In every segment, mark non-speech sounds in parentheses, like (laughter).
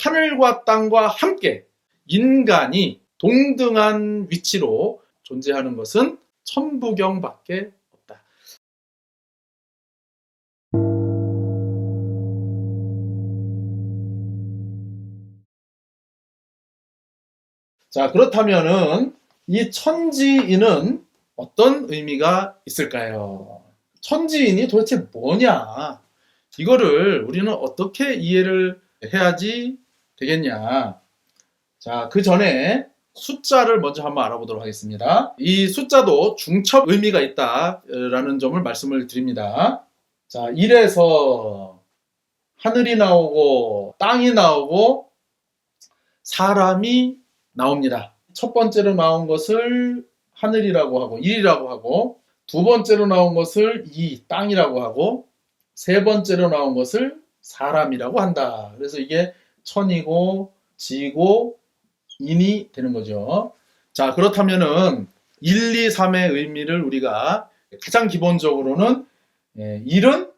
하늘과 땅과 함께 인간이 동등한 위치로 존재하는 것은 천부경밖에 없다. 자, 그렇다면은 이 천지인은 어떤 의미가 있을까요? 천지인이 도대체 뭐냐? 이거를 우리는 어떻게 이해를 해야지 되겠냐? 자, 그 전에 숫자를 먼저 한번 알아보도록 하겠습니다. 이 숫자도 중첩 의미가 있다라는 점을 말씀을 드립니다. 자, 1에서 하늘이 나오고 땅이 나오고 사람이 나옵니다. 첫 번째로 나온 것을 하늘이라고 하고 1이라고 하고 두 번째로 나온 것을 2 땅이라고 하고 세 번째로 나온 것을 사람이라고 한다. 그래서 이게 천이고 지고 인이 되는 거죠. 자, 그렇다면은 1, 2, 3의 의미를 우리가 가장 기본적으로는 예, 1은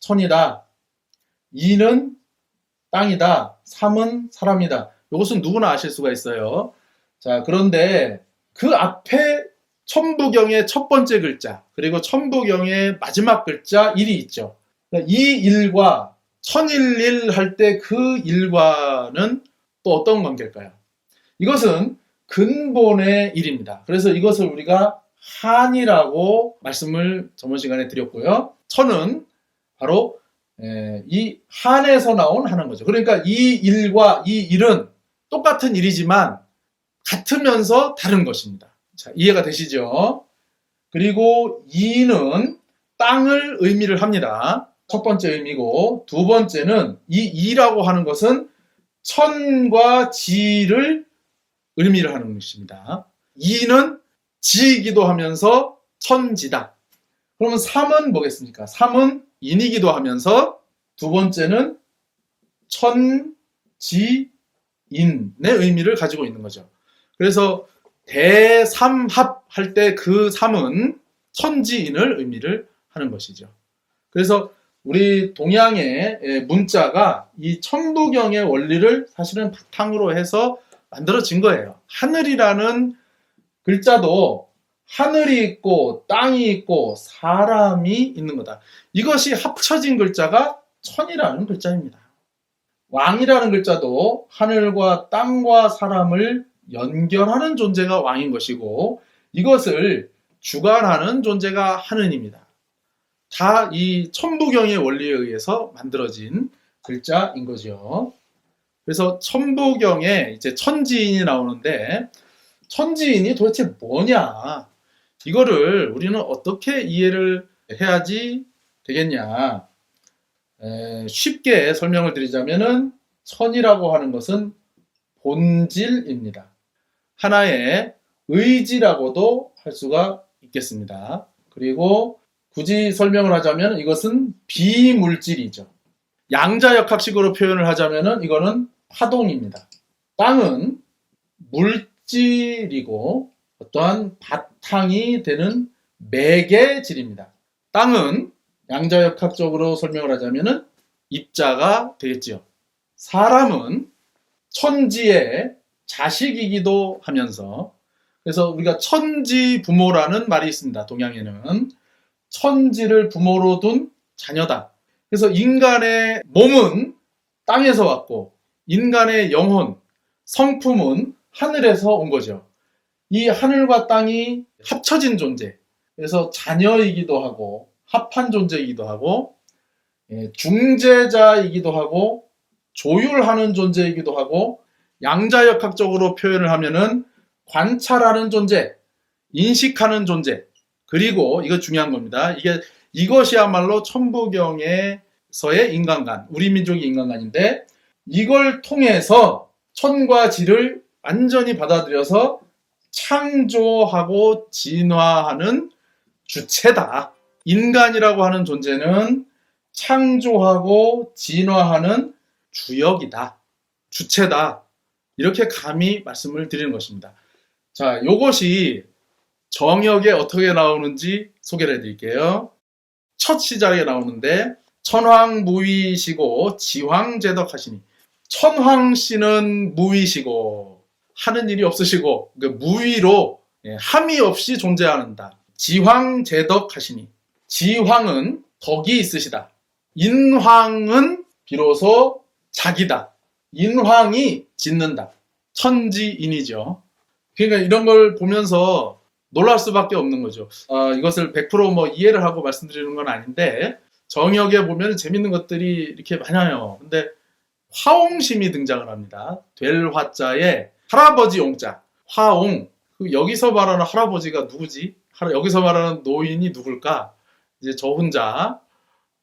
천이다. 2는 땅이다. 3은 사람이다. 이것은 누구나 아실 수가 있어요. 자, 그런데 그 앞에 천부경의 첫 번째 글자, 그리고 천부경의 마지막 글자 1이 있죠. 그러니까 이 일과 천일일 할 때 그 일과는 또 어떤 관계일까요? 이것은 근본의 일입니다. 그래서 이것을 우리가 한이라고 말씀을 저번 시간에 드렸고요. 천은 바로 이 한에서 나온 하는 거죠. 그러니까 이 일과 이 일은 똑같은 일이지만 같으면서 다른 것입니다. 자, 이해가 되시죠? 그리고 이는 땅을 의미를 합니다. 첫 번째 의미고 두 번째는 이 이라고 하는 것은 천과 지를 의미를 하는 것입니다. 이는 지이기도 하면서 천지다. 그러면 3은 뭐겠습니까? 3은 인이기도 하면서 두 번째는 천지인의 의미를 가지고 있는 거죠. 그래서 대삼합 할 때그 삼은 천지인을 의미를 하는 것이죠. 그래서 우리 동양의 문자가 이 천부경의 원리를 사실은 바탕으로 해서 만들어진 거예요. 하늘이라는 글자도 하늘이 있고 땅이 있고 사람이 있는 거다. 이것이 합쳐진 글자가 천이라는 글자입니다. 왕이라는 글자도 하늘과 땅과 사람을 연결하는 존재가 왕인 것이고 이것을 주관하는 존재가 하느님이다. 다 이 천부경의 원리에 의해서 만들어진 글자인 거죠. 그래서 천부경에 이제 천지인이 나오는데 천지인이 도대체 뭐냐? 이거를 우리는 어떻게 이해를 해야지 되겠냐? 에, 쉽게 설명을 드리자면은 천이라고 하는 것은 본질입니다. 하나의 의지라고도 할 수가 있겠습니다. 그리고 굳이 설명을 하자면 이것은 비물질이죠. 양자역학식으로 표현을 하자면 이거는 파동입니다. 땅은 물질이고 어떠한 바탕이 되는 매개질입니다. 땅은 양자역학적으로 설명을 하자면 입자가 되겠지요. 사람은 천지의 자식이기도 하면서 그래서 우리가 천지 부모라는 말이 있습니다. 동양에는 천지를 부모로 둔 자녀다. 그래서 인간의 몸은 땅에서 왔고 인간의 영혼, 성품은 하늘에서 온 거죠. 이 하늘과 땅이 합쳐진 존재. 그래서 자녀이기도 하고 합한 존재이기도 하고 예, 중재자이기도 하고 조율하는 존재이기도 하고 양자역학적으로 표현을 하면은 관찰하는 존재, 인식하는 존재, 그리고 이거 중요한 겁니다. 이게 이것이야말로 천부경에서의 인간관, 우리 민족의 인간관인데 이걸 통해서 천과 지를 완전히 받아들여서 창조하고 진화하는 주체다. 인간이라고 하는 존재는 창조하고 진화하는 주역이다. 주체다. 이렇게 감히 말씀을 드리는 것입니다. 자, 요것이 정역에 어떻게 나오는지 소개를 해드릴게요. 첫 시작에 나오는데 천황 무위시고 지황제덕하시니 천황 씨는 무위시고 하는 일이 없으시고 그 무위로 예, 함이 없이 존재하는다. 지황제덕 하시니 지황은 덕이 있으시다. 인황은 비로소 자기다. 인황이 짓는다. 천지인이죠. 그러니까 이런 걸 보면서 놀랄 수밖에 없는 거죠. 어, 이것을 100%뭐 이해를 하고 말씀드리는 건 아닌데 정역에 보면 재밌는 것들이 이렇게 많아요. 근데 화옹심이 등장을 합니다. 될 화자에 할아버지 용자, 화옹. 그 여기서 말하는 할아버지가 누구지? 하- 여기서 말하는 노인이 누굴까? 이제 저 혼자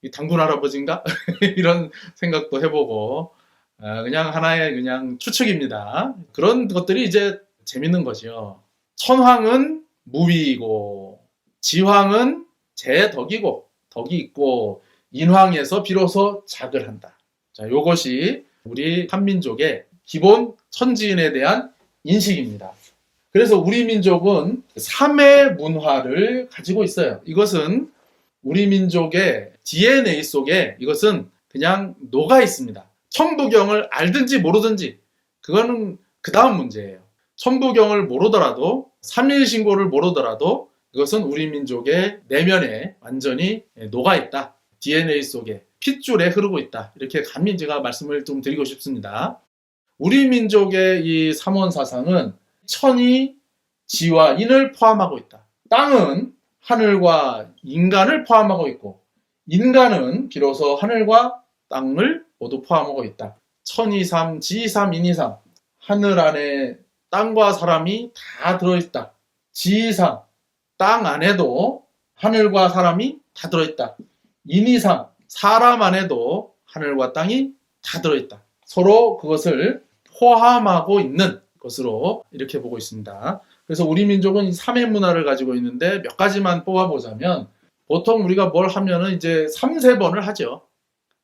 이 당군 할아버지인가? (laughs) 이런 생각도 해보고 아, 그냥 하나의 그냥 추측입니다. 그런 것들이 이제 재밌는 거죠. 천황은 무위이고 지황은 제 덕이고 덕이 있고 인황에서 비로소 작을 한다. 자, 요것이 우리 한민족의 기본 천지인에 대한 인식입니다. 그래서 우리 민족은 삼의 문화를 가지고 있어요. 이것은 우리 민족의 DNA 속에 이것은 그냥 녹아 있습니다. 천부경을 알든지 모르든지 그거는 그 다음 문제예요. 천부경을 모르더라도 삼일신고를 모르더라도 이것은 우리 민족의 내면에 완전히 녹아 있다. DNA 속에 핏줄에 흐르고 있다. 이렇게 감히 제가 말씀을 좀 드리고 싶습니다. 우리 민족의 이 삼원 사상은 천이 지와 인을 포함하고 있다. 땅은 하늘과 인간을 포함하고 있고 인간은 비로소 하늘과 땅을 모두 포함하고 있다. 천이삼, 지삼, 인이삼. 하늘 안에 땅과 사람이 다 들어있다. 지삼, 땅 안에도 하늘과 사람이 다 들어있다. 인이삼, 사람 안에도 하늘과 땅이 다 들어있다. 서로 그것을 포함하고 있는 것으로 이렇게 보고 있습니다. 그래서 우리 민족은 이 삼의 문화를 가지고 있는데 몇 가지만 뽑아보자면 보통 우리가 뭘 하면은 이제 3, 4번을 하죠.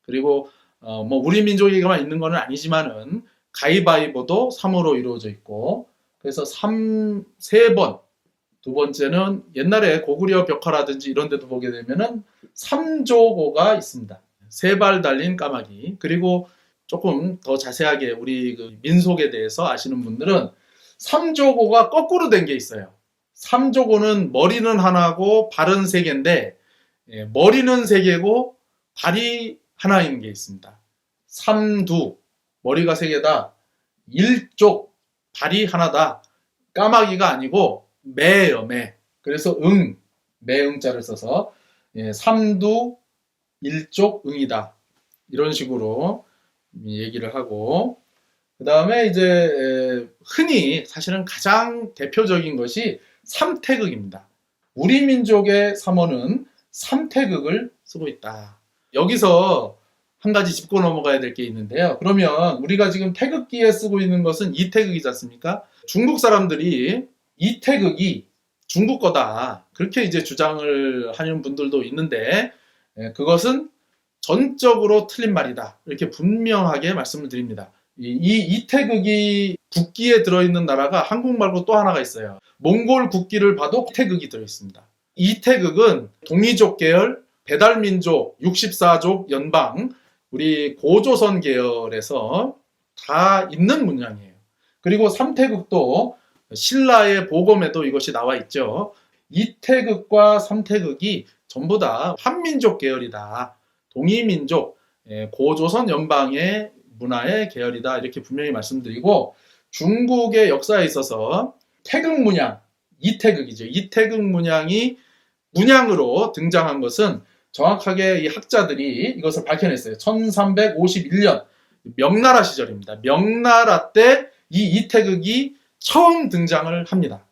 그리고 어, 뭐 우리 민족에게만 있는 거는 아니지만은 가위바위보도 3으로 이루어져 있고 그래서 3, 3번 두 번째는 옛날에 고구려 벽화라든지 이런 데도 보게 되면은 3조고가 있습니다. 세 발 달린 까마귀 그리고 조금 더 자세하게 우리 그 민속에 대해서 아시는 분들은 3조고가 거꾸로 된 게 있어요. 3조고는 머리는 하나고 발은 세 개인데 예, 머리는 세 개고 발이 하나인 게 있습니다. 3두 머리가 세 개다. 일쪽 발이 하나다. 까마귀가 아니고 매예요 매. 그래서 응 매응자를 써서 예, 3두 일쪽 응이다. 이런 식으로 얘기를 하고 그 다음에 이제 에, 흔히 사실은 가장 대표적인 것이 삼태극입니다. 우리 민족의 삼원은 삼태극을 쓰고 있다. 여기서 한 가지 짚고 넘어가야 될 게 있는데요. 그러면 우리가 지금 태극기에 쓰고 있는 것은 이 태극이지 않습니까? 중국 사람들이 이 태극이 중국 거다. 그렇게 이제 주장을 하는 분들도 있는데 에, 그것은 전적으로 틀린 말이다. 이렇게 분명하게 말씀을 드립니다. 이, 이 이태극이 국기에 들어있는 나라가 한국 말고 또 하나가 있어요. 몽골 국기를 봐도 태극이 들어있습니다. 이태극은 동이족 계열, 배달민족, 64족 연방, 우리 고조선 계열에서 다 있는 문양이에요. 그리고 삼태극도 신라의 보검에도 이것이 나와 있죠. 이태극과 삼태극이 전부 다 한민족 계열이다. 동이민족, 예, 고조선 연방의 문화의 계열이다. 이렇게 분명히 말씀드리고 중국의 역사에 있어서 태극 문양, 이태극이죠. 이태극 문양이 문양으로 등장한 것은 정확하게 이 학자들이 이것을 밝혀냈어요. 1351년 명나라 시절입니다. 명나라 때 이 이태극이 처음 등장을 합니다.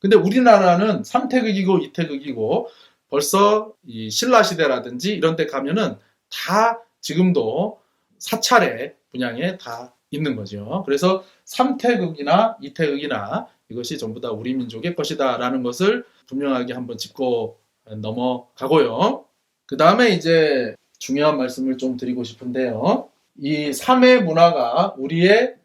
근데 우리나라는 삼태극이고 이태극이고 벌써 이 신라 시대라든지 이런 데 가면은 다 지금도 사찰의 분양에 다 있는 거죠. 그래서 삼태극이나 이태극이나 이것이 전부 다 우리 민족의 것이다라는 것을 분명하게 한번 짚고 넘어가고요. 그 다음에 이제 중요한 말씀을 좀 드리고 싶은데요. 이 삼의 문화가 우리의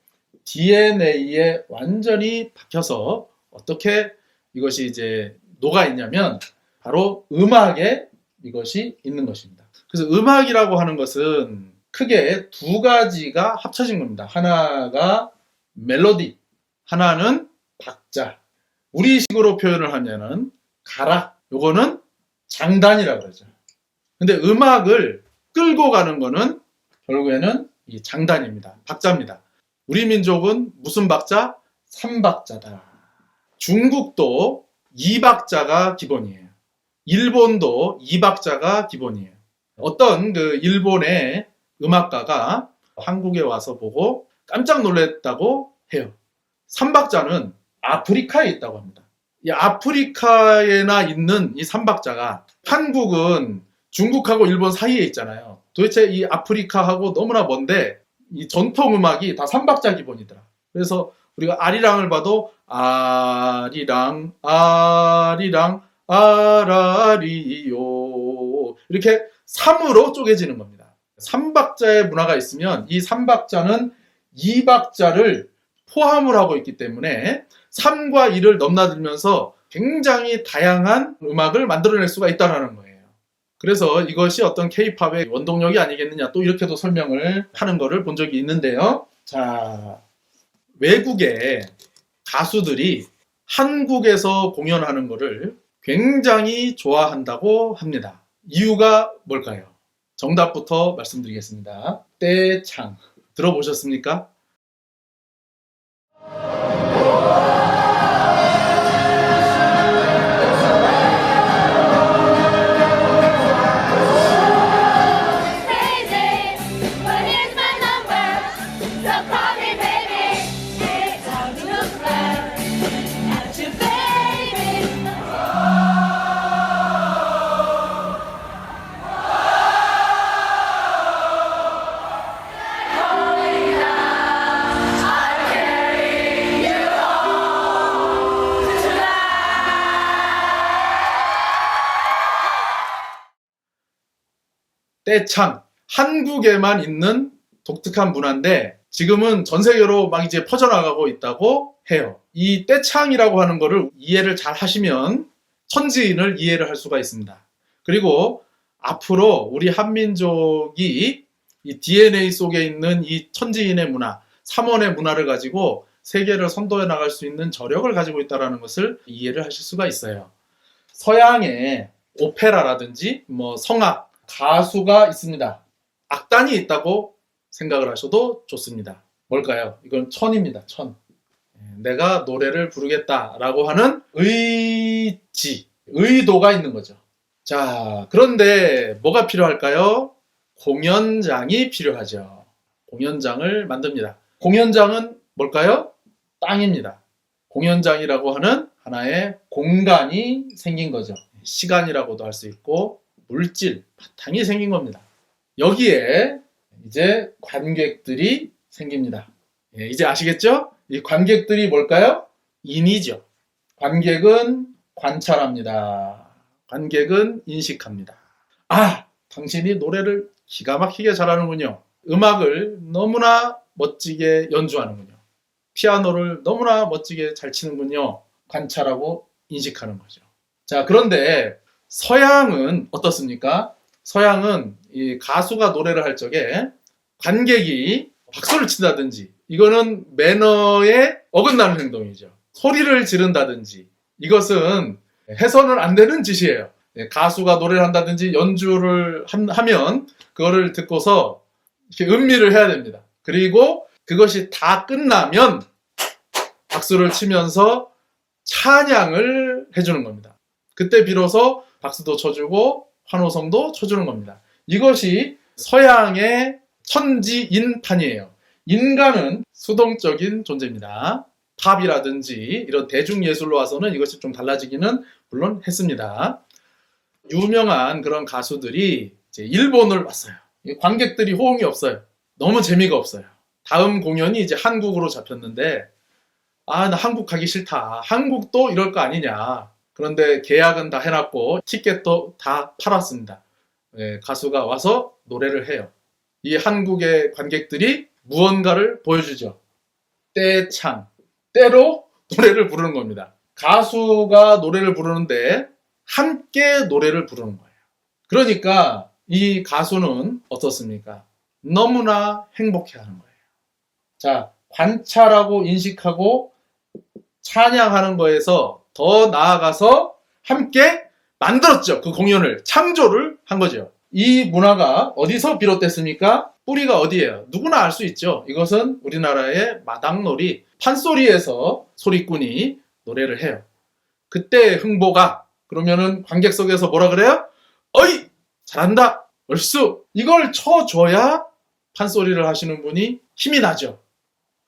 DNA에 완전히 박혀서 어떻게 이것이 이제 녹아 있냐면 바로 음악에 이것이 있는 것입니다. 그래서 음악이라고 하는 것은 크게 두 가지가 합쳐진 겁니다. 하나가 멜로디, 하나는 박자. 우리 식으로 표현을 하면은 가락, 요거는 장단이라고 그러죠. 근데 음악을 끌고 가는 거는 결국에는 이 장단입니다. 박자입니다. 우리 민족은 무슨 박자? 삼박자다. 중국도 이박자가 기본이에요. 일본도 이박자가 기본이에요. 어떤 그 일본의 음악가가 한국에 와서 보고 깜짝 놀랐다고 해요. 삼박자는 아프리카에 있다고 합니다. 이 아프리카에나 있는 이 삼박자가 한국은 중국하고 일본 사이에 있잖아요. 도대체 이 아프리카하고 너무나 먼데 이 전통 음악이 다 삼박자 기본이더라. 그래서 우리가 아리랑을 봐도 아리랑 아리랑 아라리요 이렇게 3으로 쪼개지는 겁니다. 3박자의 문화가 있으면 이 3박자는 2박자를 포함을 하고 있기 때문에 3과 2를 넘나들면서 굉장히 다양한 음악을 만들어낼 수가 있다는 거예요. 그래서 이것이 어떤 케이팝의 원동력이 아니겠느냐 또 이렇게도 설명을 하는 거를 본 적이 있는데요. 자, 외국의 가수들이 한국에서 공연하는 거를 굉장히 좋아한다고 합니다. 이유가 뭘까요? 정답부터 말씀드리겠습니다. 떼창. 들어보셨습니까? 떼창. 한국에만 있는 독특한 문화인데 지금은 전 세계로 막 이제 퍼져나가고 있다고 해요. 이 떼창이라고 하는 거를 이해를 잘 하시면 천지인을 이해를 할 수가 있습니다. 그리고 앞으로 우리 한민족이 이 DNA 속에 있는 이 천지인의 문화, 삼원의 문화를 가지고 세계를 선도해 나갈 수 있는 저력을 가지고 있다는 것을 이해를 하실 수가 있어요. 서양의 오페라라든지 뭐 성악, 가수가 있습니다. 악단이 있다고 생각을 하셔도 좋습니다. 뭘까요? 이건 천입니다. 천. 예, 내가 노래를 부르겠다라고 하는 의지, 의도가 있는 거죠. 자, 그런데 뭐가 필요할까요? 공연장이 필요하죠. 공연장을 만듭니다. 공연장은 뭘까요? 땅입니다. 공연장이라고 하는 하나의 공간이 생긴 거죠. 시간이라고도 할 수 있고, 물질, 바탕이 생긴 겁니다. 여기에 이제 관객들이 생깁니다. 예, 이제 아시겠죠? 이 관객들이 뭘까요? 인이죠. 관객은 관찰합니다. 관객은 인식합니다. 아, 당신이 노래를 기가 막히게 잘하는군요. 음악을 너무나 멋지게 연주하는군요. 피아노를 너무나 멋지게 잘 치는군요. 관찰하고 인식하는 거죠. 자, 그런데 서양은 어떻습니까? 서양은 이 가수가 노래를 할 적에 관객이 박수를 친다든지 이거는 매너에 어긋나는 행동이죠. 소리를 지른다든지 이것은 해서는 안 되는 짓이에요. 예, 가수가 노래를 한다든지 연주를 한- 하면 그거를 듣고서 이렇게 음미를 해야 됩니다. 그리고 그것이 다 끝나면 박수를 치면서 찬양을 해주는 겁니다. 그때 비로소 박수도 쳐주고 환호성도 쳐주는 겁니다. 이것이 서양의 천지인판이에요. 인간은 수동적인 존재입니다. 팝이라든지 이런 대중예술로 와서는 이것이 좀 달라지기는 물론 했습니다. 유명한 그런 가수들이 일본을 왔어요. 이 관객들이 호응이 없어요. 너무 재미가 없어요. 다음 공연이 이제 한국으로 잡혔는데, 아, 나 한국 가기 싫다. 한국도 이럴 거 아니냐. 그런데 계약은 다 해놨고, 티켓도 다 팔았습니다. 예, 가수가 와서 노래를 해요. 이 한국의 관객들이 무언가를 보여주죠. 떼창. 때로 노래를 부르는 겁니다. 가수가 노래를 부르는데 함께 노래를 부르는 거예요. 그러니까 이 가수는 어떻습니까? 너무나 행복해 하는 거예요. 자, 관찰하고 인식하고 찬양하는 거에서 더 나아가서 함께 만들었죠. 그 공연을 창조를 한 거죠. 이 문화가 어디서 비롯됐습니까? 뿌리가 어디예요? 누구나 알 수 있죠. 이것은 우리나라의 마당놀이 판소리에서 소리꾼이 노래를 해요. 그때 흥보가 그러면은 관객석에서 뭐라 그래요? 어이 잘한다 얼쑤 이걸 쳐줘야 판소리를 하시는 분이 힘이 나죠.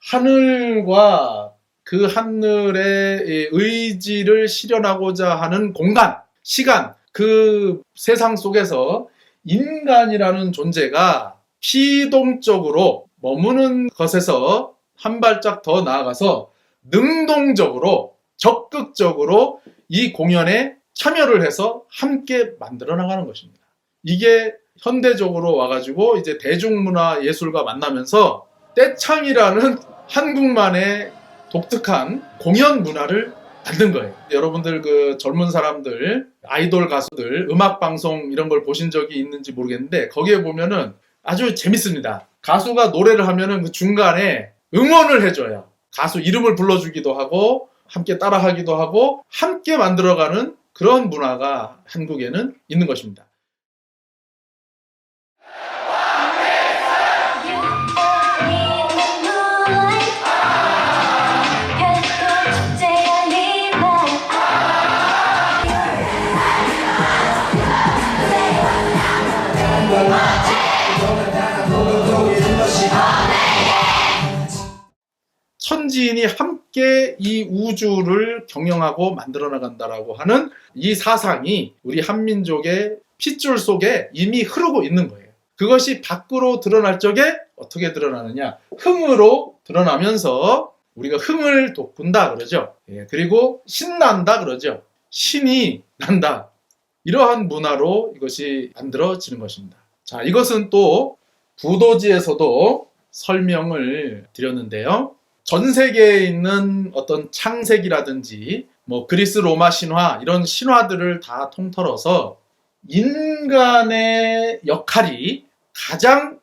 하늘과 그 하늘의 이 의지를 실현하고자 하는 공간, 시간, 그 세상 속에서 인간이라는 존재가 피동적으로 머무는 것에서 한 발짝 더 나아가서 능동적으로 적극적으로 이 공연에 참여를 해서 함께 만들어 나가는 것입니다. 이게 현대적으로 와가지고 이제 대중문화 예술과 만나면서 떼창이라는 (laughs) 한국만의 독특한 공연 문화를 만든 거예요. 여러분들 그 젊은 사람들, 아이돌 가수들, 음악 방송 이런 걸 보신 적이 있는지 모르겠는데 거기에 보면은 아주 재밌습니다. 가수가 노래를 하면은 그 중간에 응원을 해줘요. 가수 이름을 불러주기도 하고 함께 따라하기도 하고 함께 만들어가는 그런 문화가 한국에는 있는 것입니다. 천지인이 함께 이 우주를 경영하고 만들어 나간다라고 하는 이 사상이 우리 한민족의 핏줄 속에 이미 흐르고 있는 거예요. 그것이 밖으로 드러날 적에 어떻게 드러나느냐? 흥으로 드러나면서 우리가 흥을 돋군다 그러죠. 예, 그리고 신난다 그러죠. 신이 난다. 이러한 문화로 이것이 만들어지는 것입니다. 자, 이것은 또 부도지에서도 설명을 드렸는데요. 전 세계에 있는 어떤 창세기라든지 뭐 그리스 로마 신화 이런 신화들을 다 통틀어서 인간의 역할이 가장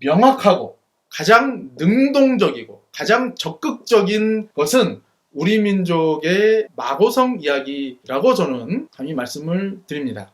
명확하고 가장 능동적이고 가장 적극적인 것은 우리 민족의 마고성 이야기라고 저는 감히 말씀을 드립니다.